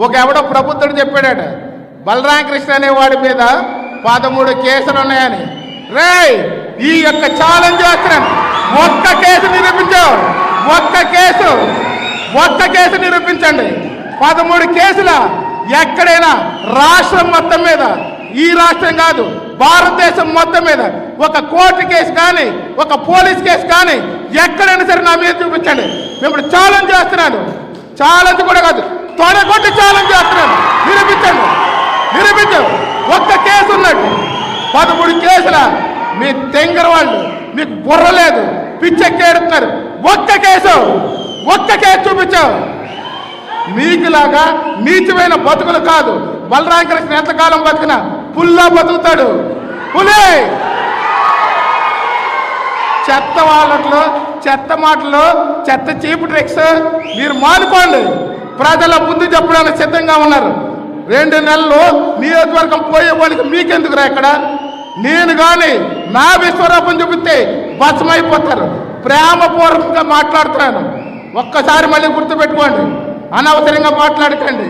ఒక ఎవడో ప్రభుత్వం చెప్పాడట బలరామకృష్ణ అనే వాడి మీద పదమూడు కేసులు ఉన్నాయని. రేయ్ ఈ యొక్క ఛాలెంజ్ చేస్తున్నాను. ఒక్క కేసు నిరూపించావు ఒక్క కేసు ఒక్క కేసు నిరూపించండి. పదమూడు కేసుల ఎక్కడైనా రాష్ట్రం మొత్తం మీద ఈ రాష్ట్రం కాదు భారతదేశం మొత్తం మీద ఒక కోర్టు కేసు కానీ ఒక పోలీస్ కేసు కానీ ఎక్కడైనా సరే నా మీద చూపించండి. ఇప్పుడు ఛాలెంజ్ చేస్తున్నాను. ఛాలెంజ్ కూడా కాదు తొడగొట్టి ఛాలెంజ్ చేస్తున్నాను. నిరూపించండి. నిరూపించండి. ఒక్క కేసు ఉన్నట్టు పదమూడు కేసుల మీ తెంగర వాళ్ళు మీకు బుర్ర లేదు. పిచ్చెక్కేడుతున్నారు. ఒక్క కేసు ఒక్క కేసు చూపించావు. మీకులాగా నీచమైన బతుకులు కాదు. బలరామకృష్ణ ఎంతకాలం బతికినా పుల్లా బతుకుతాడు. పులే! చెత్త వాళ్ళట్లో చెత్త మాటలు చెత్త చీపు ట్రిక్స్ మీరు మానుకోండి. ప్రజల ముందు చెప్పడానికి సిద్ధంగా ఉన్నారు. రెండు నెలలు నియోజకవర్గం పోయేవాడికి వాళ్ళకి మీకెందుకురా ఇక్కడ? నేను కానీ నా విశ్వరూపం చూపిస్తే భస్మైపోతారు. ప్రేమపూర్వకంగా మాట్లాడుతున్నాను. ఒక్కసారి మళ్ళీ గుర్తుపెట్టుకోండి. అనవసరంగా మాట్లాడకండి.